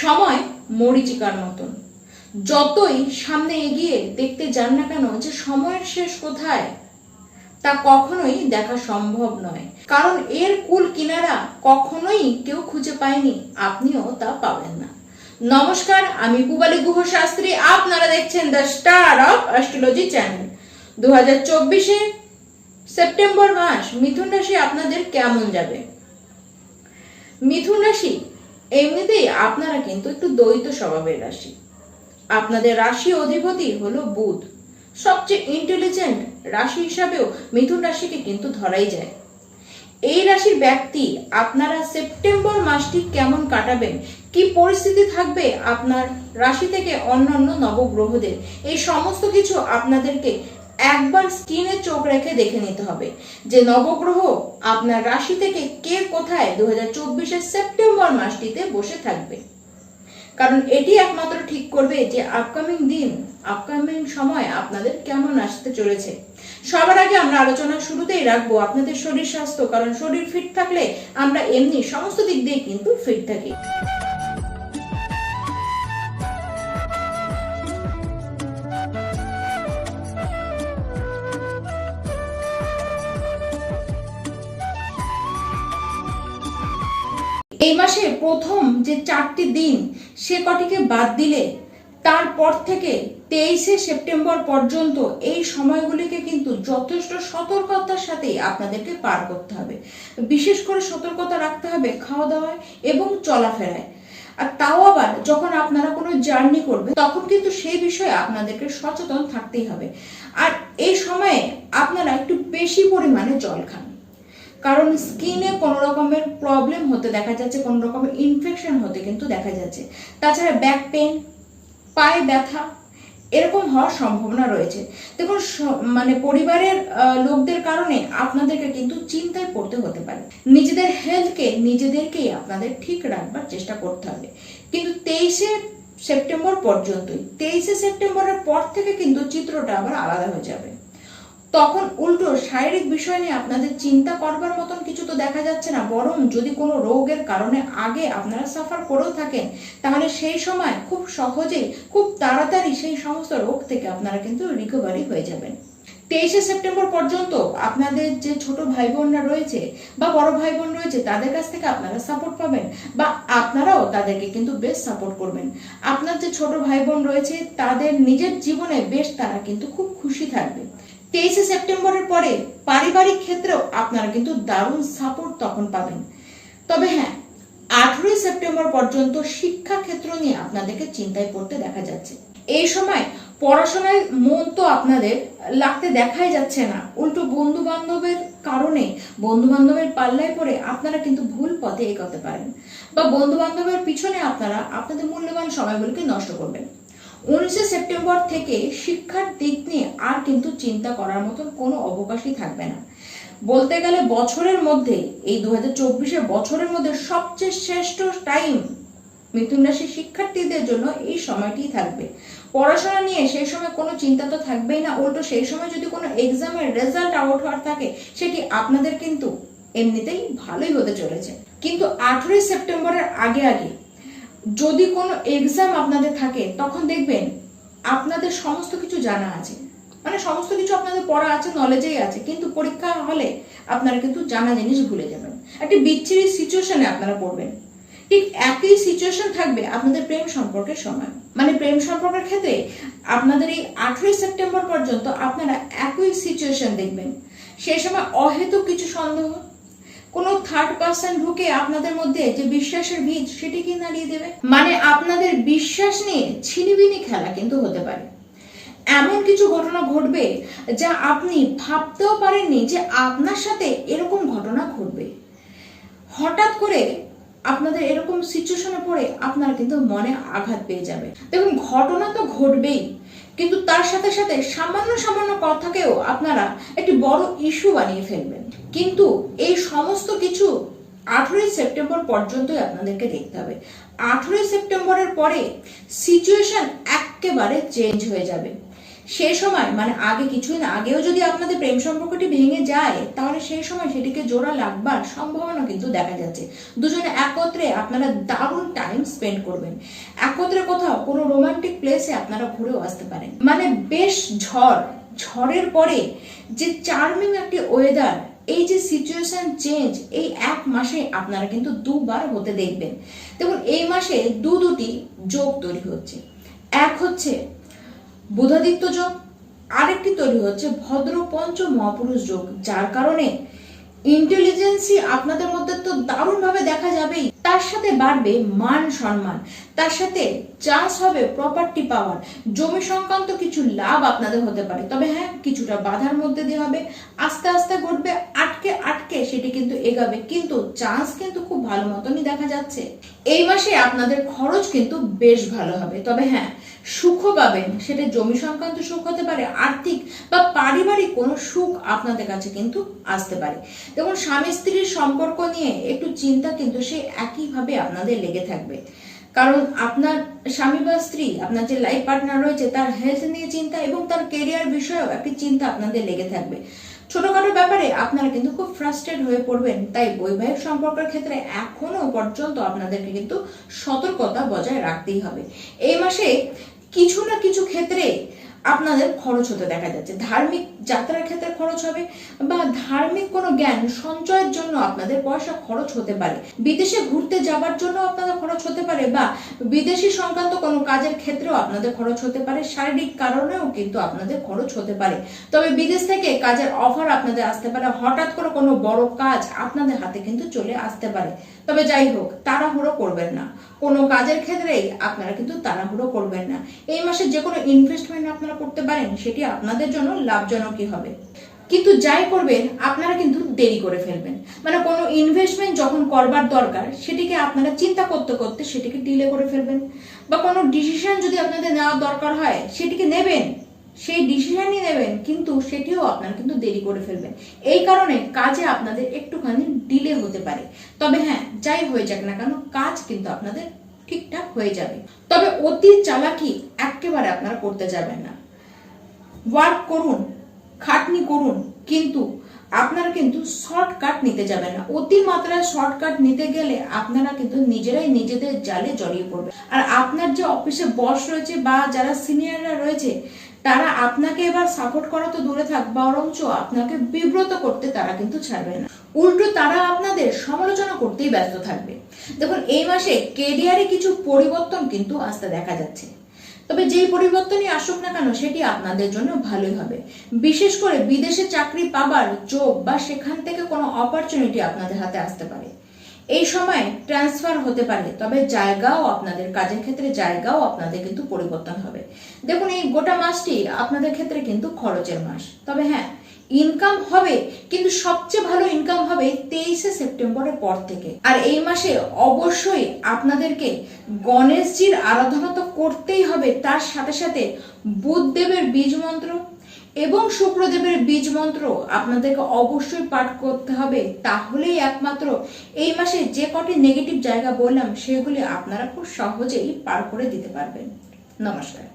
সময় মরিচিকার মতন। যতই সামনে এগিয়ে দেখতে যান না কেন যে সময়ের শেষ কোথায়, তা কখনোই দেখা সম্ভব নয়। কারণ এর কুল কিনারা কখনোই কেউ খুঁজে পায়নি, আপনিও তা পাবেন না। নমস্কার, আমি পুবালি গুহ শাস্ত্রী আপনারা দেখছেন the star of astrology channel. দু হাজার চব্বিশে সেপ্টেম্বর মাস, মিথুন রাশি আপনাদের কেমন যাবে? মিথুন রাশি এমনিতেই আপনারা কিন্তু একটু দ্বৈত স্বভাবের রাশি। আপনাদের রাশি অধিপতি হলো বুধ। সবচেয়ে ইন্টেলিজেন্ট রাশি হিসাবেও মিথুন রাশিকে কিন্তু ধরাই যায়। এই রাশির ব্যক্তি আপনারা সেপ্টেম্বর মাসটি কেমন কাটাবেন, কি পরিস্থিতি থাকবে আপনার রাশি থেকে অন্যান্য নবগ্রহদের, এই সমস্ত কিছু আপনাদেরকে একবার স্ক্রিনে চোখ রেখে দেখে নিতে হবে যে নবগ্রহ আপনার রাশি থেকে কে কোথায় দু হাজার সেপ্টেম্বর মাসটিতে বসে থাকবে। কারণ এটি একমাত্র ঠিক করবে যে আপকামিং দিন আপকামিং সময় আপনাদের কেমন আসতে চলেছে। সবার আগে আমরা আলোচনা শুরুতেই রাখব আপনাদের শরীর স্বাস্থ্য, কারণ শরীর ফিট থাকলে আমরা এমনি সমস্ত দিক দিয়ে কিন্তু ফিট থাকি। এই মাসে প্রথম যে চারটি দিন, সে কটিকে বাদ দিলে, তারপর থেকে তেইশে সেপ্টেম্বর পর্যন্ত এই সময়গুলিকে কিন্তু যথেষ্ট সতর্কতার সাথে আপনাদেরকে পার করতে হবে। বিশেষ করে সতর্কতা রাখতে হবে খাওয়া দাওয়ায় এবং চলাফেরায়। আর তাও আবার যখন আপনারা কোনো জার্নি করবে তখন কিন্তু সেই বিষয়ে আপনাদেরকে সচেতন থাকতেই হবে। আর এই সময়ে আপনারা একটু বেশি পরিমাণে জল খান। কারণ স্কিনে কোনো রকমের প্রবলেম হতে দেখা যাচ্ছে, কোনো রকমের ইনফেকশন হতে কিন্তু দেখা যাচ্ছে। তাছাড়া ব্যাক পেন পায়ে ব্যথা, এরকম হওয়ার সম্ভাবনা রয়েছে। দেখুন মানে পরিবারের লোকদের কারণে আপনাদেরকে কিন্তু চিন্তায় পড়তে হতে পারে। নিজেদের হেলথকে নিজেদেরকেই আপনাদের ঠিক রাখবার চেষ্টা করতে হবে। কিন্তু তেইশে সেপ্টেম্বর পর্যন্তই, তেইশে সেপ্টেম্বরের পর থেকে কিন্তু চিত্রটা আবার আলাদা হয়ে যাবে। তখন উল্টো শারীরিক বিষয় নিয়ে আপনাদের চিন্তা করবার মতন কিছু তো দেখা যাচ্ছে না, বরং যদি কোনো রোগের কারণে আগে আপনারা সাফার করেও থাকেন, তাহলে সেই সময় খুব সহজেই, খুব তাড়াতাড়ি সেই সমস্ত রোগ থেকে আপনারা কিন্তু রিকভারি হয়ে যাবেন। তেইশে সেপ্টেম্বর পর্যন্ত আপনাদের যে ছোট ভাই বোনরা রয়েছে বা বড় ভাই বোন রয়েছে, তাদের কাছ থেকে আপনারা সাপোর্ট পাবেন বা আপনারাও তাদেরকে কিন্তু বেশ সাপোর্ট করবেন। আপনার যে ছোট ভাই বোন রয়েছে, তাদের নিজের জীবনে বেশ তারা কিন্তু খুব খুশি থাকবে। তেইশে সেপ্টেম্বরের পরে পারিবারিক ক্ষেত্রেও আপনারা কিন্তু দারুণ সাপোর্ট তখন পাবেন। তবে হ্যাঁ আঠেরোই সেপ্টেম্বর পর্যন্ত শিক্ষা ক্ষেত্র নিয়ে আপনাদেরকে চিন্তায় পড়তে দেখা যাচ্ছে। এই সময় পড়াশোনায় মন তো আপনাদের লাগতে দেখাই যাচ্ছে না। উল্টো বন্ধু বান্ধবের কারণে বন্ধু বান্ধবের পাল্লায় পড়ে আপনারা কিন্তু ভুল পথে এগোতে পারেন। বা বন্ধু বান্ধবের পিছনে আপনারা আপনাদের মূল্যবান সময়গুলোকে নষ্ট করবেন। উনিশে সেপ্টেম্বর থেকে শিক্ষার দিক নিয়ে আর কিন্তু চিন্তা করার মতন কোনো অবকাশই থাকবে না। বলতে গেলে বছরের মধ্যে, এই দু হাজার বছরের মধ্যে সবচেয়ে শ্রেষ্ঠ টাইম মিথুন রাশির শিক্ষার্থীদের জন্য এই সময়টিই থাকবে। পড়াশোনা নিয়ে সেই সময় কোনো চিন্তা তো থাকবেই না, উল্টো সেই সময় যদি কোনো এক্সামের রেজাল্ট আউট হওয়ার থাকে, সেটি আপনাদের কিন্তু এমনিতেই ভালোই হতে চলেছে। কিন্তু আঠেরোই সেপ্টেম্বরের আগে আগে যদি কোনো এক্সাম আপনাদের থাকে, তখন দেখবেন আপনাদের সমস্ত কিছু জানা আছে। মানে সমস্ত কিছু আপনাদের পড়া আছে নলেজেই আছে, কিন্তু পরীক্ষা হলে আপনারা কিন্তু জানা জিনিস ভুলে যাবেন। একটি বিচ্ছিরি সিচুয়েশনে আপনারা পড়বেন। ঠিক একই সিচুয়েশন থাকবে আপনাদের প্রেম সম্পর্কের সময়। মানে প্রেম সম্পর্কের ক্ষেত্রে আপনাদের এই আঠেরোই সেপ্টেম্বর পর্যন্ত আপনারা একই সিচুয়েশন দেখবেন। সেই সময় অহেতুক কিছু সন্দেহ কোনো থার্ড পার্সন ঢুকে আপনাদের মধ্যে যে বিশ্বাসের ভিত সেটি কি নাড়িয়ে দেবে? মানে আপনাদের বিশ্বাস নিয়ে ছিনিবিনি খেলা কিন্তু হতে পারে। এমন কিছু ঘটনা ঘটবে যা আপনি ভাবতেও পারেননি যে আপনার সাথে এরকম ঘটনা ঘটবে। হঠাৎ করে আপনাদের এরকম সিচুয়েশনে পড়ে আপনারা কিন্তু মনে আঘাত পেয়ে যাবে দেখুন, ঘটনা তো ঘটবেই। কিন্তু তার সাথে সাথে সামান্য সামান্য কথাকেও আপনারা একটি বড় ইস্যু বানিয়ে ফেলবেন। কিন্তু এই সমস্ত কিছু আঠেরোই সেপ্টেম্বর পর্যন্তই আপনাদেরকে দেখতে হবে। আঠেরোই সেপ্টেম্বরের পরে সিচুয়েশন একেবারে চেঞ্জ হয়ে যাবে। সেই সময় মানে আগে কিছুদিন আগেও যদি আপনাদের প্রেম সম্পর্কটি ভেঙে যায়, তাহলে সেই সময় সেটিকে জোড়া লাগবার সম্ভাবনা কিন্তু দেখা যাচ্ছে। দুজনে একত্রে আপনারা দারুণ টাইম স্পেন্ড করবেন। একত্রে কোথাও কোনো রোমান্টিক প্লেসে আপনারা ঘুরেও আসতে পারেন। মানে বেশ ঝড়, ঝড়ের পরে যে চার্মিং একটি ওয়েদার এই যে সিচুয়েশন চেঞ্জ এই এক মাসে আপনারা কিন্তু দুবার হতে দেখবেন। দেখুন, এই মাসে দু দুটি যোগ তৈরি হচ্ছে। এক হচ্ছে বুধাদিত্য যোগ। আরেকটি তৈরি হচ্ছে ভদ্র পঞ্চ মহাপুরুষ যোগ, যার কারণে ইন্টেলিজেন্সি আপনাদের মধ্যে তো দারুণভাবে দেখা যাবেই। তার সাথে বাড়বে মান সম্মান, তার সাথে চান্স হবে প্রপার্টি পাওয়ার জমি সংক্রান্ত কিছু লাভ আপনাদের হতে পারে, তবে হ্যাঁ কিছুটা বাধার মধ্যে দিয়ে হবে। আস্তে আস্তে ঘটবে, আটকে আটকে সেটি কিন্তু এগাবে, কিন্তু চান্স কিন্তু খুব ভালো মতনই দেখা যাচ্ছে। এই মাসে আপনাদের খরচ কিন্তু বেশ ভালো হবে, তবে হ্যাঁ সুখ পাবেন সেটা জমি সংক্রান্ত সুখ হতে পারে, আর্থিক বা পারিবারিক কোনো সুখ আপনাদের কাছে কিন্তু আসতে পারে। দেখুন, স্বামী স্ত্রীর সম্পর্ক নিয়ে একটু চিন্তা কিন্তু সে একইভাবে আপনাদের লেগে থাকবে। কারণ আপনার স্বামী বা স্ত্রী, আপনার যে লাইফ পার্টনার রয়েছে, তার হেলথ নিয়ে চিন্তা এবং তার কেরিয়ার বিষয়েও একটি চিন্তা আপনাদের লেগে থাকবে। ছোটখাটো ব্যাপারে আপনারা কিন্তু খুব ফ্রাস্ট্রেট হয়ে পড়বেন, তাই বৈবাহিক সম্পর্কের ক্ষেত্রে এখনও পর্যন্ত আপনাদেরকে কিন্তু সতর্কতা বজায় রাখতেই হবে। এই মাসে কিছু না কিছু ক্ষেত্রে আপনাদের খরচ হতে দেখা যাচ্ছে। ধার্মিক যাত্রার ক্ষেত্রে খরচ হবে বা ধার্মিক কোনো জ্ঞান সঞ্চয়ের জন্য আপনাদের পয়সা খরচ হতে পারে। বিদেশে ঘুরতে যাবার জন্য আপনাদের খরচ হতে পারে বা বিদেশি সংক্রান্ত কোনো কাজের ক্ষেত্রেও আপনাদের খরচ হতে পারে। শারীরিক কারণেও কিন্তু আপনাদের খরচ হতে পারে। তবে বিদেশ থেকে কাজের অফার আপনাদের আসতে পারে। হঠাৎ করে কোনো বড় কাজ আপনাদের হাতে কিন্তু চলে আসতে পারে। তবে যাই হোক, তাড়াহুড়ো করবেন না। কোনো কাজের ক্ষেত্রেই আপনারা কিন্তু তাড়াহুড়ো করবেন না। এই মাসে যে কোনো ইনভেস্টমেন্ট আপনারা করতে পারেন, সেটি আপনাদের জন্য লাভজনকই হবে। কিন্তু যাই করবেন, আপনারা কিন্তু দেরি করে ফেলবেন। মানে কোনো ইনভেস্টমেন্ট যখন করবার দরকার, সেটিকে আপনারা চিন্তা করতে করতে সেটিকে ডিলে করে ফেলবেন। বা কোনো ডিসিশন যদি আপনাদের নেওয়ার দরকার হয়, সেটিকে নেবেন। সেই ডিসিশনই নেবেন, কিন্তু সেটিও আপনারা কিন্তু দেরি করে ফেলবেন। এই কারণে কাজে আপনাদের একটুখানি ডিলে হতে পারে। তবে হ্যাঁ যাই হয়ে যাক না কেন, কাজ কিন্তু আপনাদের ঠিকঠাক হয়ে যাবে। তবে অতি চালাকি একেবারে আপনারা করতে যাবেন না। ওয়ার্ক করুন, খাটনি করুন, কিন্তু আপনারা কিন্তু শর্টকাট নিতে যাবেন না। অতি মাত্রায় শর্টকাট নিতে গেলে আপনারা কিন্তু নিজেরাই নিজেদের জালে জড়িয়ে পড়বে আর আপনার যে অফিসে বস রয়েছে বা যারা সিনিয়ররা রয়েছে, তারা আপনাকে এবার সাপোর্ট করা তো দূরে থাক, বরঞ্চ আপনাকে বিব্রত করতে তারা কিন্তু ছাড়বে না। উল্টো তারা আপনাদের সমালোচনা করতেই ব্যস্ত থাকবে। দেখুন, এই মাসে কেরিয়ারে কিছু পরিবর্তন কিন্তু আসতে দেখা যাচ্ছে। তবে যেই পরিবর্তনই আসুক না কেন, সেটি আপনাদের জন্য ভালোই হবে। বিশেষ করে বিদেশে চাকরি পাবার যোগ বা সেখান থেকে কোনো অপরচুনিটি আপনাদের হাতে আসতে পারে। এই সময় ট্রান্সফার হতে পারে, তবে জায়গাও আপনাদের, কাজের ক্ষেত্রে জায়গাও আপনাদের কিন্তু পরিবর্তন হবে। দেখুন, এই গোটা মাসটি আপনাদের ক্ষেত্রে কিন্তু খরচের মাস। তবে হ্যাঁ ইনকাম হবে, কিন্তু সবচেয়ে ভালো ইনকাম হবে তেইশে সেপ্টেম্বরের পর থেকে। আর এই মাসে অবশ্যই আপনাদেরকে গণেশজির আরাধনা তো করতেই হবে, তার সাথে সাথে বুধদেবের বীজ মন্ত্র এবং শুক্রদেবের বীজ মন্ত্র আপনাদেরকে অবশ্যই পাঠ করতে হবে। তাহলেই একমাত্র এই মাসে যে কটি নেগেটিভ জায়গা বললাম, সেগুলি আপনারা খুব সহজেই পার করে দিতে পারবেন। নমস্কার।